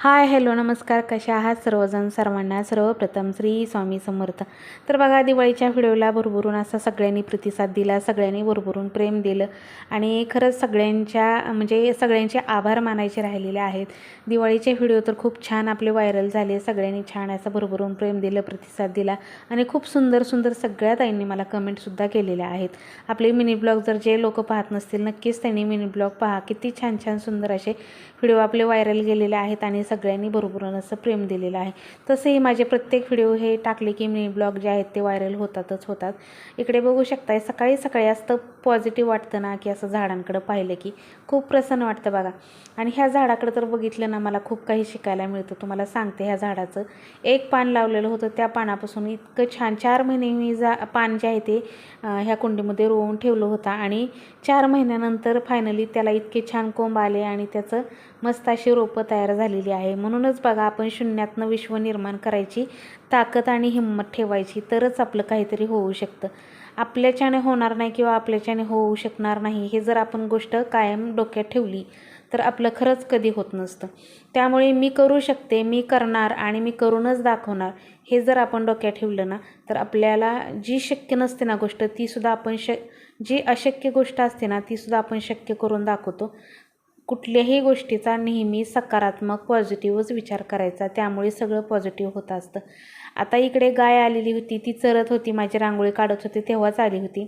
Hi hello नमस्कार. कशा आहात सर्वजण? सर्वांना सर्वप्रथम श्री स्वामी समर्थ. तर बघा दिवाळीच्या व्हिडिओला भरभरून असा सगळ्यांनी प्रतिसाद दिला सगळ्यांनी भरभरून प्रेम दिलं आणि खरंच सगळ्यांच्या म्हणजे सगळ्यांचे आभार मानायचे राहिलेले आहेत. दिवाळीचे व्हिडिओ तर खूप छान आपले व्हायरल झाले सगळ्यांनी छान असं भरभरून प्रेम दिलं प्रतिसाद दिला आणि खूप सुंदर सुंदर सगळ्या ताईंनी मला कमेंटसुद्धा केलेल्या आहेत. आपले मिनी ब्लॉग जर जे लोक पाहत नसतील नक्कीच त्यांनी मिनी ब्लॉग पहा. किती छान छान सुंदर असे व्हिडिओ आपले व्हायरल गेलेले आहेत आणि सगळ्यांनी भरभरून असं प्रेम दिलेलं आहे. तसेही माझे प्रत्येक व्हिडिओ हे टाकले की मी ब्लॉग जे आहेत ते व्हायरल होतातच होतात. इकडे बघू शकताय सकाळी सकाळी असतं पॉझिटिव्ह वाटतं ना की असं झाडांकडं पाहिलं की खूप प्रसन्न वाटतं बघा. आणि ह्या झाडाकडं तर बघितलं ना मला खूप काही शिकायला मिळतं. तुम्हाला सांगते ह्या झाडाचं एक पान लावलेलं होतं त्या पानापासून इतकं छान चार महिने मी जा पान जे आहे ते ह्या कुंडीमध्ये रोवून ठेवलं होतं. आणि चार महिन्यानंतर फायनली त्याला इतके छान कोंब आले आणि त्याचं मस्त अशी रोपं तयार झालेली आहे. म्हणूनच बघा आपण शून्यातनं विश्व निर्माण करायची ताकद आणि हिंमत ठेवायची तरच आपलं काहीतरी होऊ शकतं. आपल्याच्याने होणार नाही किंवा आपल्याच्याने होऊ शकणार नाही हे जर आपण गोष्ट कायम डोक्यात ठेवली तर आपलं खरंच कधी होत नसतं. त्यामुळे मी करू शकते मी करणार आणि मी करूनच दाखवणार हे जर आपण डोक्यात ठेवलं ना तर आपल्याला जी शक्य नसते ना गोष्ट तीसुद्धा आपण श जी अशक्य गोष्ट असते ना तीसुद्धा आपण शक्य करून दाखवतो. कुठल्याही गोष्टीचा नेहमी सकारात्मक पॉझिटिव्हच विचार करायचा. त्यामुळे सगळं पॉझिटिव्ह होत असतं. आता इकडे गाय आलेली होती. ती चरत होती. माझी रांगोळी काढत होती. तेव्हाच आली होती.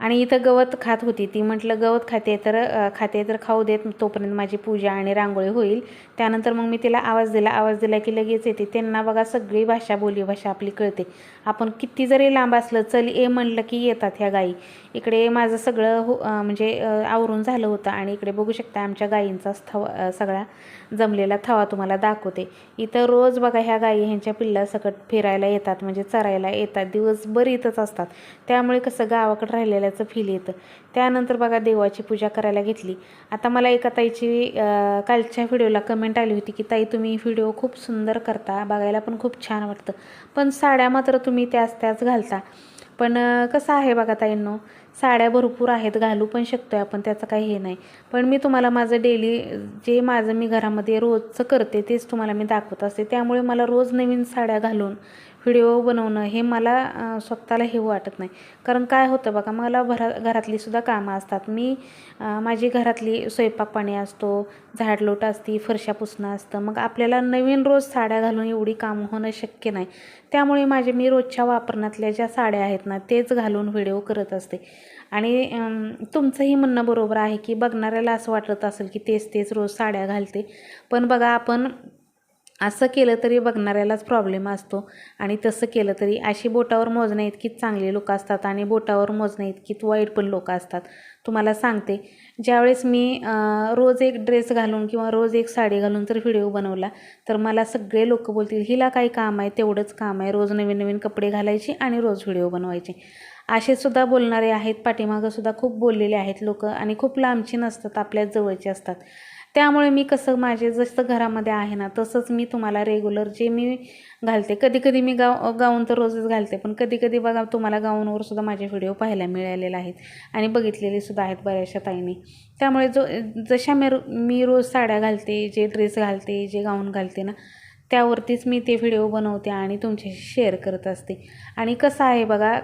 आणि इथं गवत खात होती. ती म्हटलं गवत खाते तर खाते तर खाऊ देत. तोपर्यंत माझी पूजा आणि रांगोळी होईल. त्यानंतर मग मी तिला आवाज दिला. आवाज दिला की लगेच येते. त्यांना बघा सगळी भाषा बोली भाषा आपली कळते. आपण किती जरी लांब असलं चल ये म्हणलं की येतात ह्या गायी इकडे माझं सगळं हो म्हणजे आवरून झालं होतं आणि इकडे बघू शकता आमच्या गायींचा थवा सगळा जमलेला थवा तुम्हाला दाखवते. इथं रोज बघा ह्या गायी ह्यांच्या पिल्लासकट फिरायला येतात म्हणजे चरायला येतात दिवसभर इथंच असतात. त्यामुळे कसं गावाकडं राहिलेल्याचं फील येतं. त्यानंतर बघा देवाची पूजा करायला घेतली. आता मला एका ताईची कालच्या व्हिडिओला कमेंट आली होती की ताई तुम्ही व्हिडिओ खूप सुंदर करता बघायला पण खूप छान वाटतं. पण साड्या मात्र तुम्ही त्याच त्याच घालता. पण कसं आहे बघा ताईंनो साड्या भरपूर आहेत घालू पण शकतो आहे आपण त्याचं काही हे नाही. पण मी तुम्हाला माझं डेली जे माझं मी घरामध्ये रोजचं करते तेच तुम्हाला मी दाखवत असते. त्यामुळे मला रोज नवीन साड्या घालून व्हिडिओ बनवणं हे मला स्वतःला हे वाटत नाही. कारण काय होतं बघा मला भरा घरातलीसुद्धा कामं असतात. मी माझी घरातली स्वयंपाकपाणी असतो झाडलोट असती फरशा पुसणं असतं. मग आपल्याला नवीन रोज साड्या घालून एवढी कामं होणं शक्य नाही. त्यामुळे माझे मी रोजच्या वापरण्यातल्या ज्या साड्या आहेत ना तेच घालून व्हिडिओ करत असते. आणि तुमचंही म्हणणं बरोबर आहे की बघणाऱ्याला असं वाटत असेल की तेच तेच रोज साड्या घालते. पण बघा आपण असं केलं तरी बघणाऱ्यालाच प्रॉब्लेम असतो. आणि तसं केलं तरी अशी बोटावर मोजण्या इतकीच चांगली लोक असतात आणि बोटावर मोजण्या इतकीच वाईट पण लोक असतात. तुम्हाला सांगते ज्यावेळेस मी रोज एक ड्रेस घालून किंवा रोज एक साडी घालून जर व्हिडिओ बनवला तर मला सगळे लोक बोलतील हिला काही काम आहे? तेवढंच काम आहे. रोज नवीन नवीन कपडे घालायचे आणि रोज व्हिडिओ बनवायचे. असे सुद्धा बोलणारे आहेत पाठीमागंसुद्धा खूप बोललेले आहेत लोक आणि खूप लांबची नसतात आपल्या जवळचे असतात. त्यामुळे मी कसं माझे जसं घरामध्ये आहे ना तसंच मी तुम्हाला रेग्युलर जे मी घालते कधी कधी मी गाव गाऊन तर रोजच घालते पण कधी कधी बघा तुम्हाला गाऊनवर सुद्धा माझे व्हिडिओ पाहायला मिळालेले आहेत आणि बघितलेले सुद्धा आहेत बऱ्याचशा ताईंनी. त्यामुळे जो जशा मी रो मी रोज साड्या घालते जे ड्रेस घालते जे गाऊन घालते ना त्यावरतीच मी ते व्हिडिओ बनवते आणि तुमच्याशी शेअर करत असते. आणि कसं आहे बघा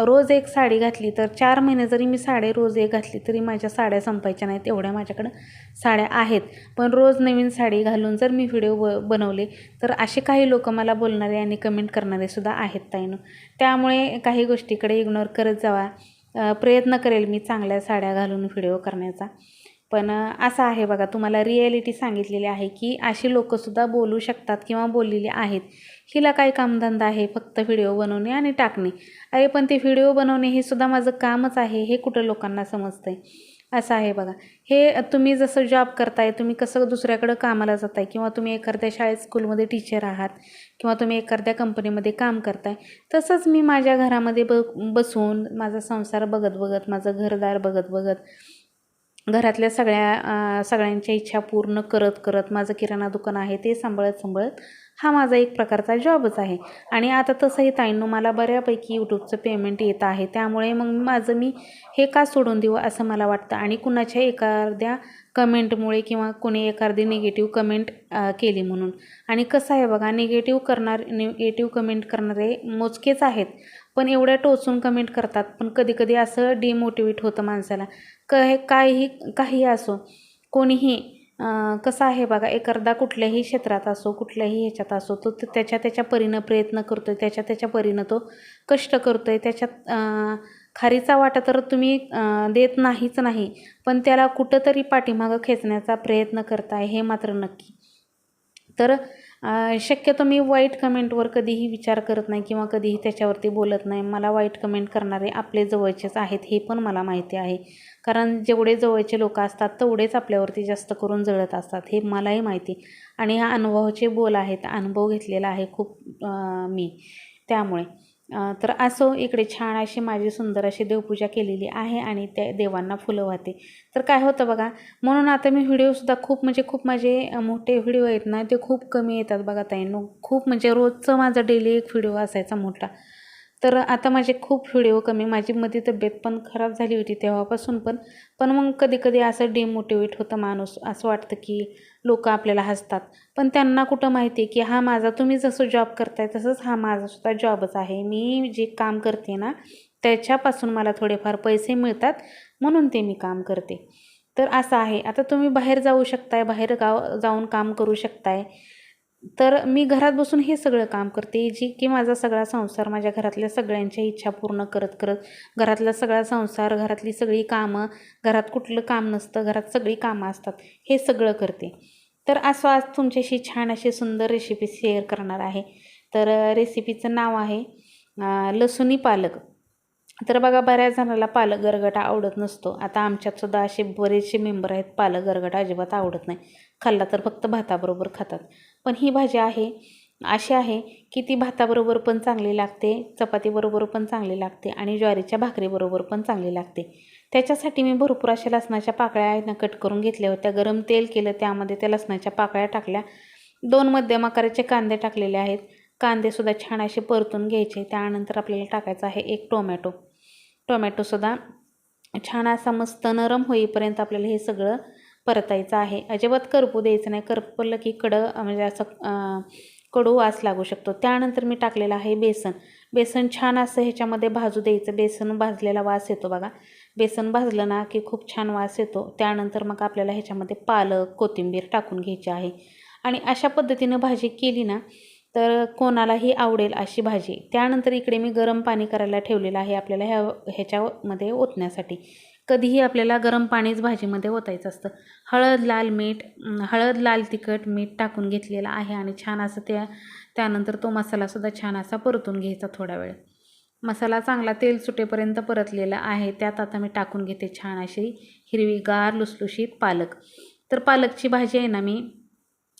रोज एक साडी घातली तर चार महिने जरी मी साडे रोज एक घातली तरी माझ्या साड्या संपायच्या नाहीत एवढ्या माझ्याकडं साड्या आहेत. पण रोज नवीन साडी घालून जर मी व्हिडिओ ब बनवले तर असे काही लोक मला बोलणारे आणि कमेंट करणारे सुद्धा आहेत ताईनं. त्यामुळे काही गोष्टीकडे इग्नोर करत जावा. प्रयत्न करेल मी चांगल्या साड्या घालून व्हिडिओ करण्याचा. पण असं आहे बघा तुम्हाला रिॲलिटी सांगितलेली आहे की अशी लोकंसुद्धा बोलू शकतात किंवा बोललेली आहेत. हिला काय कामधंदा आहे? फक्त व्हिडिओ बनवणे आणि टाकणे. अरे पण ते व्हिडिओ बनवणे हे सुद्धा माझं कामच आहे हे कुठं लोकांना समजतंय? असं आहे बघा. हे तुम्ही जसं जॉब करताय तुम्ही कसं दुसऱ्याकडं कामाला जाताय किंवा तुम्ही एखाद्या शाळेत स्कूलमध्ये टीचर आहात किंवा तुम्ही एखाद्या कंपनीमध्ये काम करताय तसंच मी माझ्या घरामध्ये ब बसून माझा संसार बघत बघत माझं घरदार बघत बघत घरातल्या सगळ्या सगळ्यांच्या इच्छा पूर्ण करत करत माझं किराणा दुकान आहे ते सांभाळत सांभाळत हा माझा एक प्रकारचा जॉबच आहे. आणि आता तसंही ताईंनो मला बऱ्यापैकी यूट्यूबचं पेमेंट येत आहे. त्यामुळे मग माझं मी हे का सोडून देऊ असं मला वाटतं. आणि कुणाच्या एखाद्या कमेंटमुळे किंवा कोणी एखादी निगेटिव्ह कमेंट केली म्हणून. आणि कसं आहे बघा निगेटिव्ह करणार निगेटिव्ह कमेंट करणारे मोजकेच आहेत. पण एवढ्या टोचून कमेंट करतात. पण कधीकधी असं डिमोटिवेट होतं माणसाला. क काहीही काही असो कोणीही कसं आहे बघा एकदा कुठल्याही क्षेत्रात असो कुठल्याही ह्याच्यात असो तो त्याच्या त्याच्या परीनं प्रयत्न करतोय त्याच्या त्याच्या परीनं तो कष्ट करतोय त्याच्यात खारीचा वाटा तर तुम्ही देत नाहीच नाही पण त्याला कुठंतरी पाठीमागं खेचण्याचा प्रयत्न करताय हे मात्र नक्की. तर शक्यतो मी वाईट कमेंटवर कधीही विचार करत नाही किंवा कधीही त्याच्यावरती बोलत नाही. मला वाईट कमेंट करणारे आपले जवळचेच आहेत हे पण मला माहिती आहे. कारण जेवढे जवळचे लोक असतात तेवढेच आपल्यावरती जास्त करून जळत असतात हे मलाही माहिती. आणि हा अनुभवाचे बोल आहेत अनुभव घेतलेला आहे खूप मी. त्यामुळे तर असो इकडे छान अशी माझी सुंदर अशी देवपूजा केलेली आहे आणि त्या देवांना फुलं वाहते. तर काय होतं बघा म्हणून आता मी व्हिडिओसुद्धा खूप म्हणजे खूप माझे मोठे व्हिडिओ आहेत ना ते खूप कमी येतात बघा ताईंनो खूप म्हणजे रोजचं माझा डेली एक व्हिडिओ असायचा मोठा. तर आता माझे खूप व्हिडिओ कमी माझी मध्ये तब्येत पण खराब झाली होती तेव्हापासून पण. पण मग कधी कधी असं डिमोटिवेट होतं माणूस असं वाटतं की लोक आपल्याला हसतात. पण त्यांना कुठं माहिती आहे की हा माझा तुम्ही जसं जॉब करताय तसंच हा माझासुद्धा जॉबच आहे. मी जे काम करते ना त्याच्यापासून मला थोडेफार पैसे मिळतात म्हणून ते मी काम करते. तर असं आहे. आता तुम्ही बाहेर जाऊ शकताय बाहेर गाव जाऊन काम करू शकताय. तर मी घरात बसून हे सगळं काम करते जी की माझा सगळा संसार माझ्या घरातल्या सगळ्यांच्या इच्छा पूर्ण करत करत घरातला सगळा संसार घरातली सगळी कामं घरात कुठलं काम नसतं घरात सगळी कामं असतात हे सगळं करते. तर असं आज तुमच्याशी छान अशी सुंदर रेसिपी शेअर करणार आहे. तर रेसिपीचं नाव आहे लसुणी पालक. तर बघा बऱ्याच जणाला पालक गरगटा आवडत नसतो. आता आमच्यात सुद्धा असे बरेचसे मेंबर आहेत पालक गरगटा अजिबात आवडत नाही. खाल्ला तर फक्त भाताबरोबर खातात. पण ही भाजी आहे अशी आहे की ती भाताबरोबर पण चांगली लागते चपातीबरोबर पण चांगली लागते आणि ज्वारीच्या भाकरीबरोबर पण चांगली लागते. त्याच्यासाठी मी भरपूर अशा लसणाच्या पाकळ्या कट करून घेतल्या होत्या. गरम तेल केलं त्यामध्ये त्या लसणाच्या पाकळ्या टाकल्या. दोन मध्यम आकाराचे कांदे टाकलेले आहेत. कांदेसुद्धा छान असे परतून घ्यायचे. त्यानंतर आपल्याला टाकायचं आहे एक टोमॅटो. टोमॅटोसुद्धा छान असा मस्त नरम होईपर्यंत आपल्याला हे सगळं परतायचं आहे. अजिबात करपू द्यायचं नाही. करपलं की कडं म्हणजे असं कडू वास लागू शकतो. त्यानंतर मी टाकलेलं आहे बेसन. बेसन छान असं ह्याच्यामध्ये भाजू द्यायचं. बेसन भाजलेला वास येतो बघा. बेसन भाजलं ना की खूप छान वास येतो. त्यानंतर मग आपल्याला ह्याच्यामध्ये पालक कोथिंबीर टाकून घ्यायची आहे. आणि अशा पद्धतीनं भाजी केली ना तर कोणालाही आवडेल अशी भाजी. त्यानंतर इकडे मी गरम पाणी करायला ठेवलेलं आहे आपल्याला ह्या ह्याच्यामध्ये ओतण्यासाठी. कधीही आपल्याला गरम पाणीच भाजीमध्ये ओतायचं असतं. हळद लाल मीठ हळद लाल तिखट मीठ टाकून घेतलेलं आहे आणि छान असं त्या त्यानंतर तो मसालासुद्धा छान असा परतून घ्यायचा थोडा वेळ. मसाला चांगला तेल सुटेपर्यंत परतलेला आहे. त्यात आता मी टाकून घेते छान अशी हिरवीगार लुसलुशीत पालक. तर पालकची भाजी आहे ना मी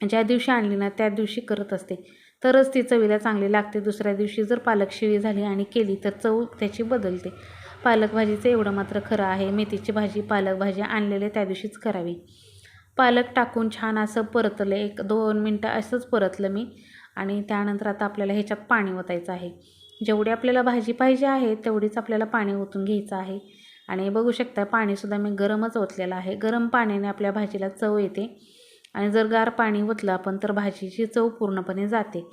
ज्या दिवशी आणली ना त्या दिवशी करत असते. तरच ती चवीला चांगली लागते. दुसऱ्या दिवशी जर पालक शिळी झाली आणि केली तर चव त्याची बदलते. पालक भाजीचं एवढं मात्र खरं आहे. मेथीची भाजी पालक भाजी आणलेले त्या दिवशीच करावी. पालक टाकून छान असं परतलं. एक दोन मिनटं असंच परतलं मी आणि त्यानंतर आता आपल्याला ह्याच्यात पाणी ओतायचं आहे. जेवढी आपल्याला भाजी पाहिजे आहे तेवढीच आपल्याला पाणी ओतून घ्यायचं आहे. आणि बघू शकता पाणीसुद्धा मी गरमच ओतलेलं आहे. गरम पाण्याने आपल्या भाजीला चव येते. आणि जर गार पाणी ओतलं आपण तर भाजीची चव पूर्णपणे जाते.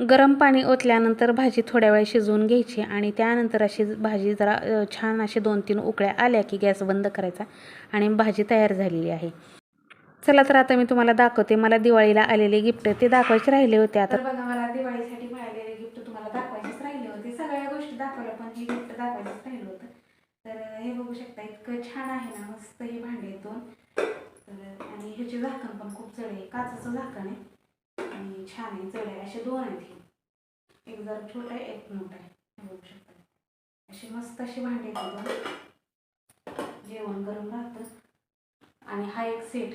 गरम पाणी ओतल्यानंतर भाजी थोड्या वेळ शिजवून घ्यायची आणि त्यानंतर अशी भाजी जरा छान अशी दोन तीन उकळ्या आल्या की गॅस बंद करायचा आणि भाजी तयार झालेली आहे. चला तर आता मी तुम्हाला दाखवते. मला दिवाळीला आलेले गिफ्ट ते दाखवायचे राहिले होते आता. बघा मला दिवाळीसाठी मिळालेले गिफ्ट तुम्हाला दाखवायचेच राहिले होते. सगळ्या गोष्टी दाखवल्या पण हे गिफ्ट दाखवायचंच राहिलं होतं. तर हे बघू शकता इतकं छान आहे ना मस्त हे भांडे दोन. तर आणि ह्याचे झाकण पण खूप जड आहे. काचाचं झाकण आहे. आणि छान आहे जड आहे. असे दोन आहेत हे. एक जर छोटा आहे एक मोठा आहे. बघू शकता. असे मस्त असे भांडे दोन जेवण गरम राहतं. आणि हा एक सेट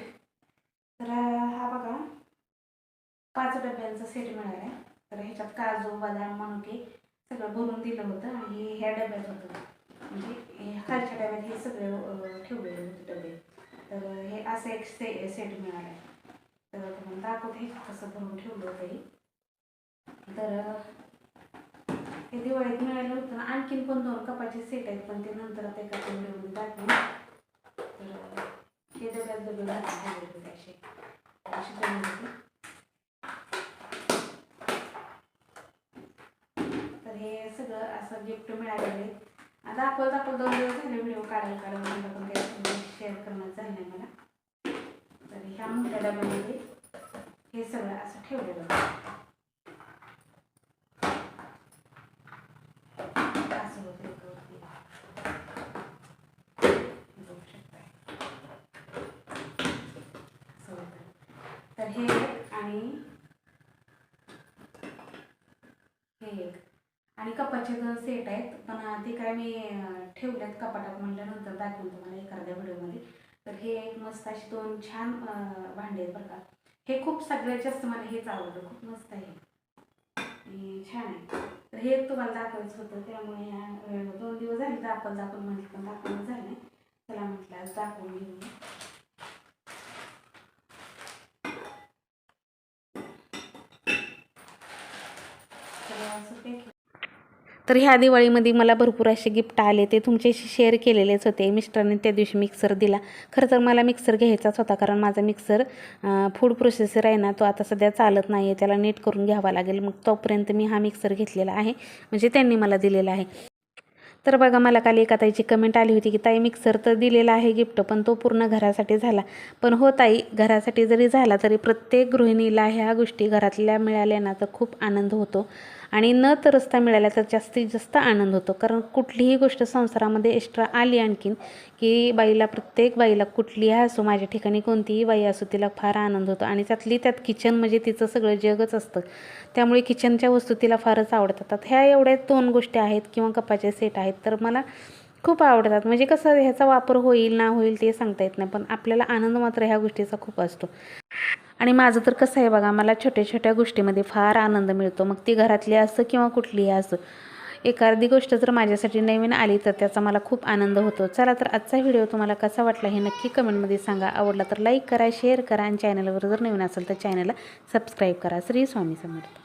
तर हा बघा. पाच डब्यांचा सेट मिळाला आहे. तर ह्याच्यात काजू बदाम मनुके सगळं भरून दिलं होतं आणि हे ह्या डब्यात होतं. म्हणजे हे खालच्या डब्यात हे सगळे ठेवलेले होते डबे. तर हे असं एक से सेट मिळाला आहे. दाखवते हे कसं भरून ठेवलं होतं तर हे दिवाळीत मिळालं होतं ना आणखीन पण दोन कपाचे सेट आहेत पण ते नंतर आता एका व्हिडिओमध्ये दाखवेन तर हे डब्यात डबे घालून असे अशी तर हे सगळं असं गिफ्ट मिळालेलं आहे आता दाखवत दाखवत दोन दिवस झाले व्हिडिओ काढायला काढायला पण काही शेअर करण्यात झालं नाही मला तर ह्या मोठ्या डब्यामध्ये ठेवलेलं. असं होतं तर हे आणि हे एक. आणि कपाचे दोन सेट आहेत पण ते काय मी ठेवल्यात कपाटात म्हटल्यानंतर दाखवून तुम्हाला एखाद्या व्हिडिओमध्ये तर हे एक मस्त अशी दोन छान भांडे आहेत बरं का. हे खूप सगळ्यात जास्त मला हेच आवडलं खूप मस्त आहे. आणि छान आहे. तर हे तुम्हाला दाखवायचं होतं त्यामुळे दोन दिवस झाले दाखवत दाखवून म्हटलं पण दाखवून झालं चला म्हटलं आज दाखवून घेऊया तर ह्या दिवाळीमध्ये मला भरपूर असे गिफ्ट आले. ते तुमच्याशी शेअर केलेलेच होते. मिस्टरने त्या दिवशी मिक्सर दिला. खरं तर मला मिक्सर घ्यायचाच होता कारण माझा मिक्सर फूड प्रोसेसर आहे ना तो आता सध्या चालत नाही आहे त्याला नीट करून घ्यावा लागेल. मग तोपर्यंत मी हा मिक्सर घेतलेला आहे. म्हणजे त्यांनी मला दिलेला आहे. तर बघा मला काल एका ताईची कमेंट आली होती की ताई मिक्सर तर दिलेला आहे गिफ्ट पण तो पूर्ण घरासाठी झाला. पण हो ताई घरासाठी जरी झाला तरी प्रत्येक गृहिणीला ह्या गोष्टी घरातल्या मिळाल्या ना तर खूप आनंद होतो. आणि न तरसता मिळाल्या तर जास्तीत जास्त आनंद होतो. कारण कुठलीही गोष्ट संसारामध्ये एक्स्ट्रा आली आणखीन की बाईला प्रत्येक बाईला कुठलीही असो माझ्या ठिकाणी कोणतीही बाई असो तिला फार आनंद होतो. आणि त्यातली त्यात किचन म्हणजे तिचं सगळं जगच असतं. त्यामुळे किचनच्या वस्तू तिला फारच आवडतात. ह्या एवढ्या दोन गोष्टी आहेत किंवा कपाचे सेट आहेत तर मला खूप आवडतात. म्हणजे कसं ह्याचा वापर होईल ना होईल ते सांगता येत नाही पण आपल्याला आनंद मात्र ह्या गोष्टीचा खूप असतो. आणि माझं तर कसं आहे बघा मला छोट्या छोट्या गोष्टीमध्ये फार आनंद मिळतो. मग ती घरातली असं किंवा कुठलीही असं एखादी गोष्ट जर माझ्यासाठी नवीन आली तर त्याचा मला खूप आनंद होतो. चला तर आजचा व्हिडिओ तुम्हाला कसा वाटला हे नक्की कमेंटमध्ये सांगा. आवडला तर लाईक करा शेअर करा आणि चॅनलवर जर नवीन असेल तर चॅनलला सबस्क्राईब करा. श्री स्वामी समर्थ.